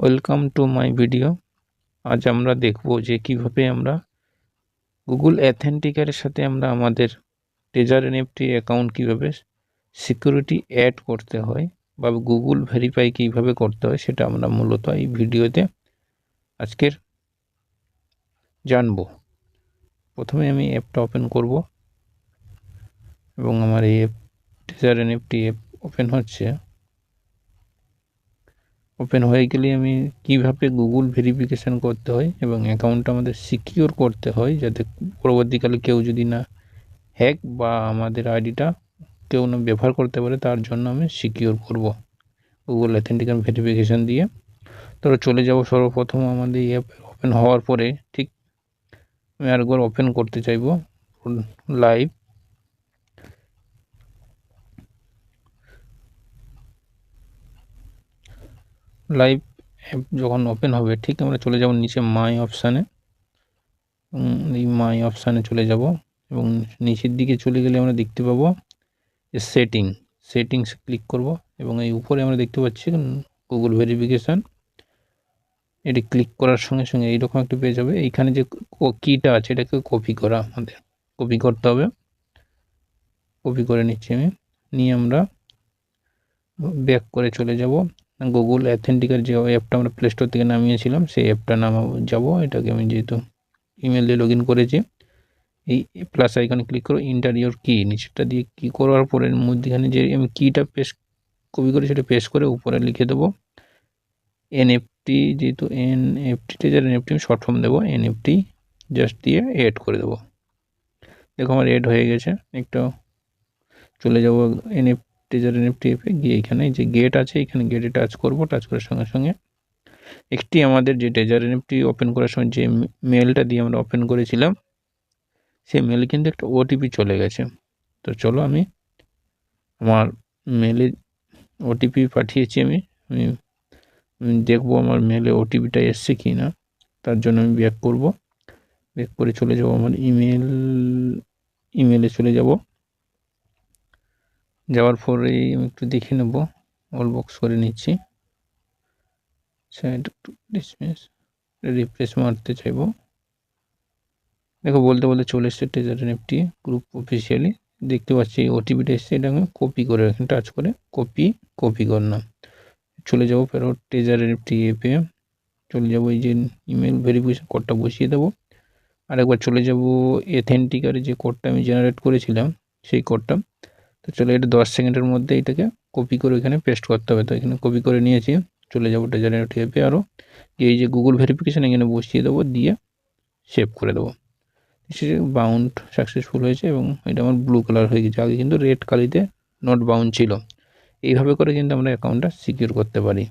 Welcome to my video আজ আমরা দেখব যে কীভাবে আমরা গুগল অ্যাথেন্টিকারের সাথে আমরা আমাদের টেজার এনএফটি অ্যাকাউন্ট কীভাবে সিকিউরিটি অ্যাড করতে হয় বা গুগল ভেরিফাই কীভাবে করতে হয় সেটা আমরা মূলত এই ভিডিওতে আজকের জানব। প্রথমে আমি অ্যাপটা ওপেন করব এবং আমার এই অ্যাপ টেজার এনএফটি অ্যাপ ওপেন হচ্ছে। ওপেন হয়ে গেলে আমি কীভাবে গুগল ভেরিফিকেশান করতে হয় এবং অ্যাকাউন্টটা আমাদের সিকিওর করতে হয় যাতে পরবর্তীকালে কেউ যদি না হ্যাক বা আমাদের আইডিটা কেউ না ব্যবহার করতে পারে, তার জন্য আমি সিকিওর করব গুগল অ্যাথেন্টিকার ভেরিফিকেশান দিয়ে। তো চলে যাব সর্বপ্রথম আমাদের অ্যাপ ওপেন হওয়ার পরে, ঠিক আমি আরেকবার ওপেন করতে চাইব। লাইভ লাইভ অ্যাপ যখন ওপেন হবে, ঠিক আমরা চলে যাব নিচে মাই অপশানে এই মাই অপশানে চলে যাব এবং নিচের দিকে চলে গেলে আমরা দেখতে পাবো যে সেটিং সেটিংস ক্লিক করব এবং এই উপরে আমরা দেখতে পাচ্ছি গুগল ভেরিফিকেশান এটি ক্লিক করার সঙ্গে সঙ্গে এইরকম একটা পেজ হবে এইখানে যে কিটা আছে, এটাকে কপি করা আমাদের। কপি করতে হবে। কপি করে নিচ্ছি আমি। নিয়ে আমরা ব্যাক করে চলে যাব। গুগল অ্যাথেন্টিকার যে অ্যাপটা আমরা প্লে স্টোর থেকে নামিয়েছিলাম, সেই অ্যাপটা নামা যাব। এটাকে আমি যেহেতু ইমেল দিয়ে লগ করেছি, এই প্লাস আইকনে ক্লিক করো ইন্টারিওর কি নিচেরটা দিয়ে কি করার পরে মধ্যখানে যে আমি কিটা পেস্ট কপি করে সেটা পেস্ট করে উপরে লিখে দেবো। এনএফটি যেহেতু এন এনএফটিতে যার এনএফটি আমি শর্ট ফর্ম দেবো এন এনএফটি জাস্ট দিয়ে এড করে দেবো। দেখো আমার এড হয়ে গেছে। একটু চলে যাব এনএফ টেজার এনএফটি অ্যাপে গিয়ে এখানে যে গেট আছে, এখানে গেটে টাচ করব টাচ করার সঙ্গে সঙ্গে একটি আমাদের যে টেজার এনএফটি ওপেন করার সময় যে মেলটা দিয়ে আমরা ওপেন করেছিলাম, সেই মেলে কিন্তু একটা ওটিপি চলে গেছে। তো চলো আমি আমার মেলে ওটিপি পাঠিয়েছি আমি আমি দেখব আমার মেলে ওটিপিটা এসছে কি না তার জন্য আমি ব্যাক করব। ব্যাক করে চলে যাব আমার ইমেল ইমেলে চলে যাব। যাওয়ার পরেই আমি একটু দেখে নেব। অল বক্স করে নিচ্ছি। সাইড একটু ডিসমিস রিপ্লেস মারতে চাইব। দেখো, বলতে বলতে চলে এসছে টেজার এনএফটি গ্রুপ অফিসিয়ালি দেখতে পাচ্ছি ওটিপিটা এসছে, এটা আমি কপি করে এখানে টাচ করে। কপি কপি করলাম চলে যাব ফেরো টেজার এনএফটি এপে চলে যাব, এই যে ইমেল ভেরিফিকেশন কোডটা বসিয়ে দেবো। আরেকবার চলে যাব এথেন্টিকার যে কোডটা আমি জেনারেট করেছিলাম, সেই কোডটা চলো এটা দশ সেকেন্ডের মধ্যে এটাকে কপি করে এখানে পেস্ট করতে হবে। তো এখানে কপি করে নিয়েছি। চলে যাব জেনারেট অ্যাপে আরও এই যে গুগল ভেরিফিকেশান এখানে বসিয়ে দেবো, দিয়ে সেভ করে দেবো। বাউন্ড সাকসেসফুল হয়েছে এবং এটা আমার ব্লু কালার হয়ে গেছে। আগে কিন্তু রেড কালিতে নট বাউন্ড ছিল। এইভাবে করে কিন্তু আমরা অ্যাকাউন্টটা সিকিউর করতে পারি।